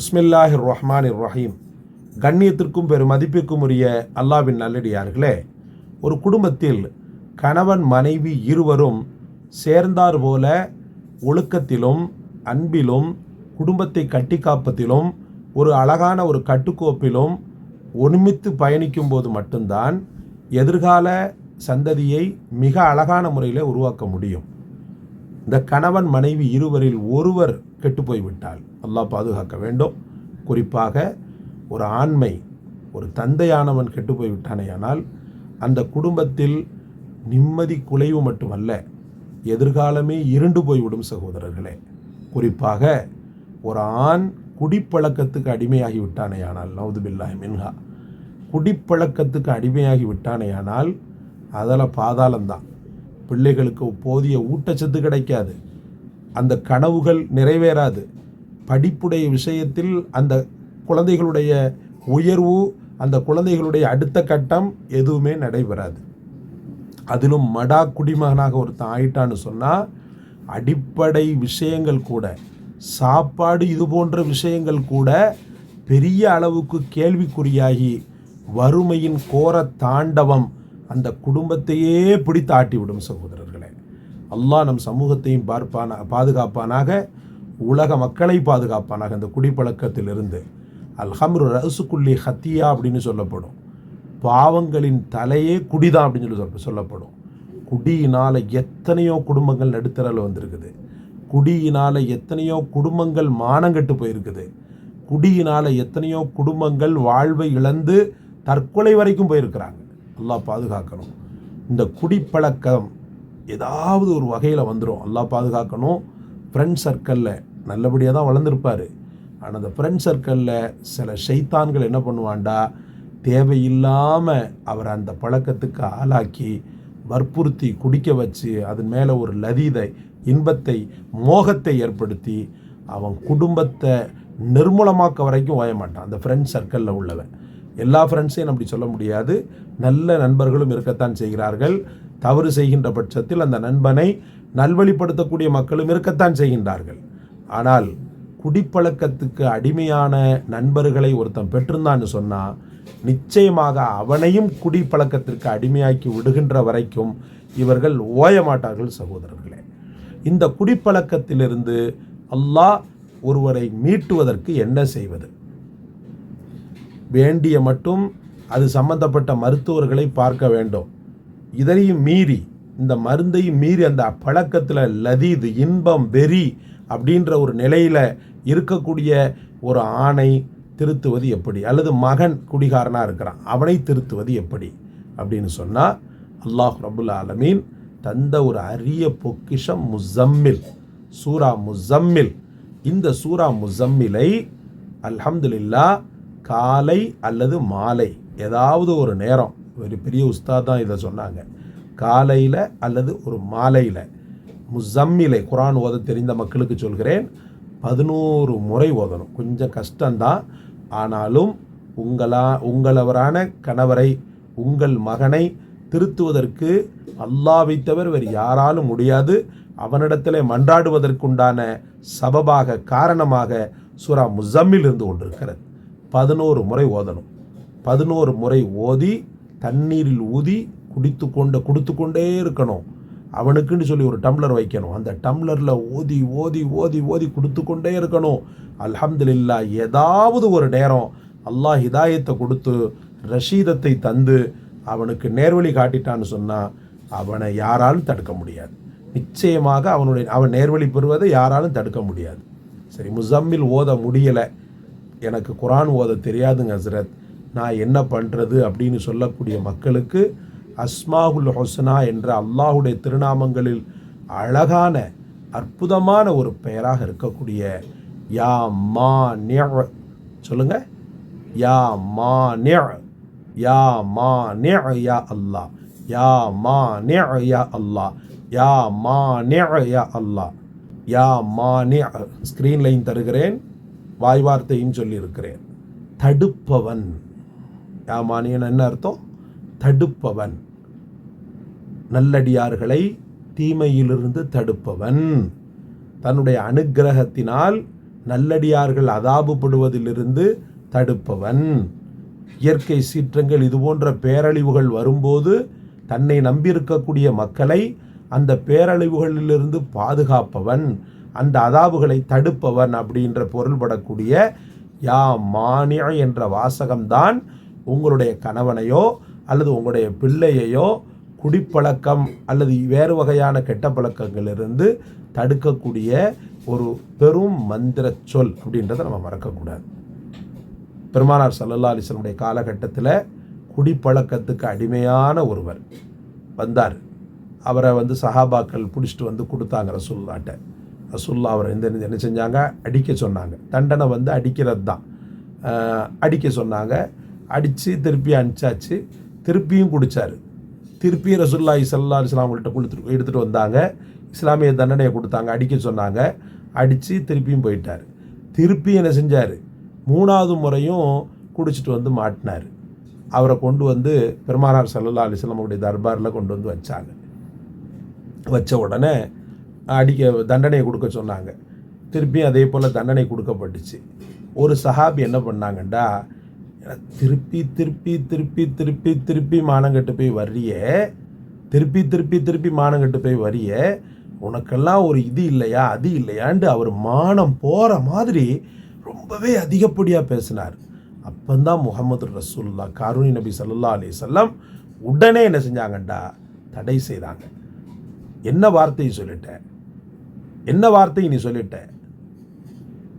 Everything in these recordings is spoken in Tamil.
பிஸ்மில்லாஹி ரஹ்மான் ரஹீம் கண்ணியத்திற்கும் பெரும் மதிப்பிற்கும் உரிய அல்லாவின் நல்லடியார்களே ஒரு குடும்பத்தில் கணவன் மனைவி இருவரும் சேர்ந்தார் போல ஒழுக்கத்திலும் அன்பிலும் குடும்பத்தை கட்டி காப்பதிலும் ஒரு அழகான ஒரு கட்டுக்கோப்பிலும் ஒருமித்து பயணிக்கும் போது மட்டும்தான் எதிர்கால சந்ததியை மிக அழகான முறையில் உருவாக்க முடியும். இந்த கணவன் மனைவி இருவரில் ஒருவர் கெட்டு போய்விட்டால் அல்லாஹ் பாதுகாக்க வேண்டும். குறிப்பாக ஒரு ஆண்மை ஒரு தந்தையானவன் கெட்டு போய்விட்டானேயானால் அந்த குடும்பத்தில் நிம்மதி குலைவு மட்டுமல்ல எதிர்காலமே இருண்டு போய்விடும் சகோதரர்களே. குறிப்பாக ஒரு ஆண் குடிப்பழக்கத்துக்கு அடிமையாகி விட்டானேயானால் நவுதுபில்லாஹி மின்ஹா குடிப்பழக்கத்துக்கு அடிமையாகி விட்டானேயானால் அதில் பாதாளம்தான். பிள்ளைகளுக்கு போதிய ஊட்டச்சத்து கிடைக்காது. அந்த கனவுகள் நிறைவேறாது. படிப்புடைய விஷயத்தில் அந்த குழந்தைகளுடைய உயர்வு அந்த குழந்தைகளுடைய அடுத்த கட்டம் எதுவுமே நடைபெறாது. அதிலும் மடா குடிமகனாக ஒருத்தன் ஆயிட்டான்னு சொன்னால் அடிப்படை விஷயங்கள் கூட சாப்பாடு இது போன்ற விஷயங்கள் கூட பெரிய அளவுக்கு கேள்விக்குறியாகி வறுமையின் கோர தாண்டவம் அந்த குடும்பத்தையே பிடித்து ஆட்டிவிடும் சகோதரர் அல்லாஹ் நம் சமூகத்தையும் பார்ப்பான பாதுகாப்பானாக உலக மக்களை பாதுகாப்பானாக. இந்த குடிப்பழக்கத்திலிருந்து அல்ஹம்ரு ரசுக்குள்ளி ஹத்தியா அப்படின்னு சொல்லப்படும். பாவங்களின் தலையே குடிதான் அப்படின்னு சொல்லி சொல்லப்படும். குடியினால் எத்தனையோ குடும்பங்கள் நடுத்தரில் வந்திருக்குது. குடியினால் எத்தனையோ குடும்பங்கள் மானங்கட்டு போயிருக்குது. குடியினால் எத்தனையோ குடும்பங்கள் வாழ்வை இழந்து தற்கொலை வரைக்கும் போயிருக்கிறாங்க. நல்லா பாதுகாக்கணும். இந்த குடிப்பழக்கம் ஏதாவது ஒரு வகையில் வந்துடும் நல்லா பாதுகாக்கணும். ஃப்ரெண்ட் சர்க்கிளில் நல்லபடியாக தான் வளர்ந்துருப்பார். ஆனால் அந்த ஃப்ரெண்ட் சர்க்கிளில் சில ஷைத்தான்கள் என்ன பண்ணுவான்டா தேவையில்லாமல் அவரை அந்த பழக்கத்துக்கு ஆளாக்கி வற்புறுத்தி குடிக்க வச்சு அதன் மேலே ஒரு லதீதை இன்பத்தை மோகத்தை ஏற்படுத்தி அவன் குடும்பத்தை நிர்மூலமாக்க வரைக்கும் ஓய மாட்டான் அந்த ஃப்ரெண்ட் சர்க்கிளில் உள்ளவன். எல்லா ஃப்ரெண்ட்ஸையும் அப்படி சொல்ல முடியாது. நல்ல நண்பர்களும் இருக்கத்தான் செய்கிறார்கள். தவறு செய்கின்ற பட்சத்தில் அந்த நண்பனை நல்வழிப்படுத்தக்கூடிய மக்களும் இருக்கத்தான் செய்கின்றார்கள். ஆனால் குடிப்பழக்கத்துக்கு அடிமையான நண்பர்களை ஒருத்தன் பெற்றிருந்தான்னு சொன்னால் நிச்சயமாக அவனையும் குடிப்பழக்கத்திற்கு அடிமையாக்கி விடுகின்ற வரைக்கும் இவர்கள் ஓய மாட்டார்கள் சகோதரர்களே. இந்த குடிப்பழக்கத்திலிருந்து அல்லாஹ் ஒருவரை மீட்டுவதற்கு என்ன செய்வது? வேண்டிய மட்டும் அது சம்பந்தப்பட்ட மருத்துவர்களை பார்க்க வேண்டும். இதனையும் மீறி இந்த மருந்தையும் மீறி அந்த பழக்கத்தில் லதீது இன்பம் வெறி அப்படின்ற ஒரு நிலையில் இருக்கக்கூடிய ஒரு ஆணை திருத்துவது எப்படி? அல்லது மகன் குடிகாரனாக இருக்கிறான் அவனை திருத்துவது எப்படி? அப்படின்னு சொன்னால் அல்லாஹ் ரபுல் ஆலமீன் தந்த ஒரு அரிய பொக்கிஷம் முசம்மில் சூரா முசம்மில் இந்த சூரா முசம்மிலை அல்ஹம்துலில்லா காலை அல்லது மாலை ஏதாவது ஒரு நேரம். ஒரு பெரிய உஸ்தாத் தான் இதை சொன்னாங்க. காலையில் அல்லது ஒரு மாலையில். முசம்மிலை குரான் ஓத தெரிந்த மக்களுக்கு சொல்கிறேன் பதினோரு முறை ஓதணும். கொஞ்சம் கஷ்டம்தான். ஆனாலும் உங்களா உங்களவரான கணவரை உங்கள் மகனை திருத்துவதற்கு அல்லாவை தவிர வேறு யாராலும் முடியாது. அவனிடத்தில் மன்றாடுவதற்குண்டான சபபாக காரணமாக சுரா முசம்மில் இருந்து கொண்டிருக்கிறது. பதினோரு முறை ஓதணும். பதினோரு முறை ஓதி தண்ணீரில் ஊதி குடித்து கொண்டு கொடுத்து கொண்டே இருக்கணும். அவனுக்குன்னு சொல்லி ஒரு டம்ளர் வைக்கணும். அந்த டம்ளரில் ஓதி ஓதி ஓதி ஓதி கொடுத்து கொண்டே இருக்கணும். அல்ஹம்துலில்லா ஏதாவது ஒரு நேரம் அல்லாஹ் ஹிதாயத்தை கொடுத்து ரஷீதத்தை தந்து அவனுக்கு நேர்வழி காட்டிட்டான்னு சொன்னால் அவனை யாராலும் தடுக்க முடியாது. நிச்சயமாக அவனுடைய அவன் நேர்வழி பெறுவதை யாராலும் தடுக்க முடியாது. சரி முசம்மில் ஓத முடியலை. எனக்கு குரான் ஓத தெரியாதுங்க ஹசரத். நான் என்ன பண்ணுறது அப்படின்னு சொல்லக்கூடிய மக்களுக்கு அஸ்மாகுல் ஹொசனா என்ற அல்லாஹுடைய திருநாமங்களில் அழகான அற்புதமான ஒரு பெயராக இருக்கக்கூடிய யா மா நிய சொல்லுங்க. யா மா நிய யா மா நிய யா அல்லாஹ். யா மா நிய யா அல்லாஹ். யா மா நிய யா அல்லாஹ். யா மா நிய லைன் தருகிறேன். வாய் வார்த்தையும் சொல்லியிருக்கிறேன். தடுப்பவன். யா மானியன் என்ன அர்த்தம்? தடுப்பவன். நல்லடியார்களை தீமையிலிருந்து தடுப்பவன். தன்னுடைய அனுக்கிரகத்தினால் நல்லடியார்கள் அதாபுப்படுவதிலிருந்து தடுப்பவன். இயற்கை சீற்றங்கள் இது போன்ற பேரழிவுகள் வரும்போது தன்னை நம்பியிருக்கக்கூடிய மக்களை அந்த பேரழிவுகளிலிருந்து பாதுகாப்பவன். அந்த அதாவுகளை தடுப்பவன் அப்படின்ற பொருள்படக்கூடிய யா மானிய என்ற வாசகம்தான் உங்களுடைய கணவனையோ அல்லது உங்களுடைய பிள்ளையையோ குடிப்பழக்கம் அல்லது வேறு வகையான கெட்ட பழக்கங்களிலிருந்து தடுக்கக்கூடிய ஒரு பெரும் மந்திர சொல் அப்படின்றத நம்ம மறக்கக்கூடாது. பெருமானார் சல்லல்லா அலிஸ்லமுடைய காலகட்டத்தில் குடிப்பழக்கத்துக்கு அடிமையான ஒருவர் வந்தார். அவரை வந்து சஹாபாக்கள் பிடிச்சிட்டு வந்து கொடுத்தாங்க ரசூல்லாட்ட ரசுல்லா அவரை இந்த என்ன செஞ்சாங்க? அடிக்க சொன்னாங்க. தண்டனை வந்து அடிக்கிறது தான் அடிக்க சொன்னாங்க. அடித்து திருப்பி அனுப்பிச்சாச்சு. திருப்பியும் குடித்தார் திருப்பி ரசுல்லா சல்லா இஸ்லாம்கிட்ட அவங்கள்ட்ட கொடுத்துட்டு எடுத்துகிட்டு வந்தாங்க. இஸ்லாமிய தண்டனையை கொடுத்தாங்க அடிக்க சொன்னாங்க. அடித்து திருப்பியும் போயிட்டார். திருப்பி என்ன செஞ்சார்? மூணாவது முறையும் குடிச்சிட்டு வந்து மாட்டினார். அவரை கொண்டு வந்து பெருமானார் சல்லல்லா அலிஸ்லாமுடைய தர்பாரில் கொண்டு வந்து வச்சாங்க. வச்ச உடனே அடிக்க தண்டனை கொடுக்க சொன்னாங்க. திருப்பியும் அதே போல் தண்டனை கொடுக்கப்பட்டுச்சு. ஒரு சஹாபி என்ன பண்ணாங்கண்டா திருப்பி திருப்பி திருப்பி திருப்பி திருப்பி மானங்கட்டு போய் வரிய திருப்பி திருப்பி திருப்பி மானங்கட்டு போய் வரிய உனக்கெல்லாம் ஒரு இது இல்லையா அது இல்லையான்ட்டு அவர் மானம் போகிற மாதிரி ரொம்பவே அதிகப்படியாக பேசினார். அப்பந்தான் முகமது ரசூல்லா காரூனி நபி சல்லா அலி சொல்லம் உடனே என்ன செஞ்சாங்கண்டா தடை செய்தாங்க. என்ன வார்த்தையை சொல்லிட்டேன்? என்ன வார்த்தையை நீ சொல்லிட்ட?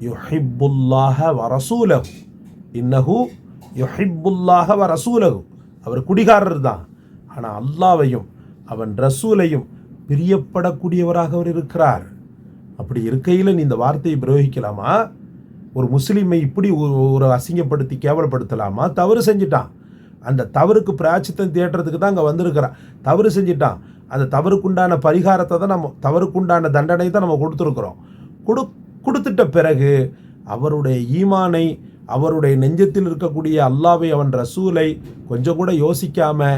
யுஹிப்புல்லாஹ வரசூலகு இன்னஹு யுஹிப்புல்லாஹ வரசூலகு அவர் குடிகாரர் தான். ஆனால் அல்லாவையும் அவன் ரசூலையும் பிரியப்படக்கூடியவராக அவர் இருக்கிறார். அப்படி இருக்கையில் நீ இந்த வார்த்தையை பிரயோகிக்கலாமா? ஒரு முஸ்லீமை இப்படி ஒரு ஒரு அசிங்கப்படுத்தி கேவலப்படுத்தலாமா? தவறு செஞ்சிட்டான். அந்த தவறுக்கு பிராச்சித்தம் தேடுறதுக்கு தான் அங்கே வந்திருக்கிறான். தவறு செஞ்சிட்டான். அந்த தவறுக்குண்டான பரிகாரத்தை தான் நம்ம தவறுக்குண்டான தண்டனை தான் நம்ம கொடுத்துருக்குறோம். கொடு கொடுத்துட்ட பிறகு அவருடைய ஈமானை அவருடைய நெஞ்சத்தில் இருக்கக்கூடிய அல்லாவை அவன் ரசூலை கொஞ்சம் கூட யோசிக்காம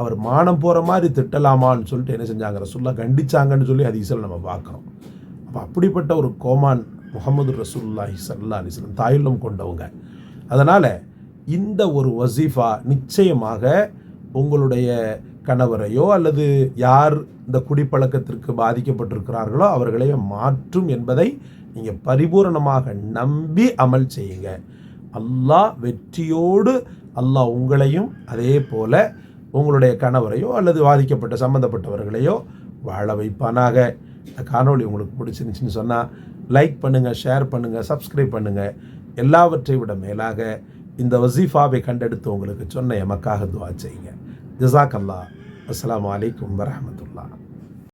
அவர் மானம் போகிற மாதிரி திட்டலாமான்னு சொல்லிட்டு என்ன செஞ்சாங்க? ரசூல்லா கண்டிச்சாங்கன்னு சொல்லி அதிசல் நம்ம பார்க்குறோம். அப்போ அப்படிப்பட்ட ஒரு கோமான் முகமது ரசூல்லாஹி சல்லா அலிஸ்லம் தாயுள்ளம் கொண்டவங்க. அதனால் இந்த ஒரு வசீஃபா நிச்சயமாக உங்களுடைய கணவரையோ அல்லது யார் இந்த குடிப்பழக்கத்திற்கு பாதிக்கப்பட்டிருக்கிறார்களோ அவர்களை மாற்றும் என்பதை நீங்கள் பரிபூரணமாக நம்பி அமல் செய்யுங்க. அல்லாஹ் வெற்றியோடு அல்லாஹ் உங்களையும் அதே போல உங்களுடைய கணவரையோ அல்லது பாதிக்கப்பட்ட சம்மந்தப்பட்டவர்களையோ வாழ வைப்பானாக. இந்த காணொளி உங்களுக்கு பிடிச்சிருந்துச்சின்னு சொன்னால் லைக் பண்ணுங்கள் ஷேர் பண்ணுங்கள் சப்ஸ்கிரைப் பண்ணுங்கள் எல்லாவற்றை விட மேலாக இந்த வசீஃபாவை கண்டெடுத்து உங்களுக்கு சொன்ன எமக்காக துவா செய்யுங்க. جزاك الله. السلام عليكم ورحمة الله.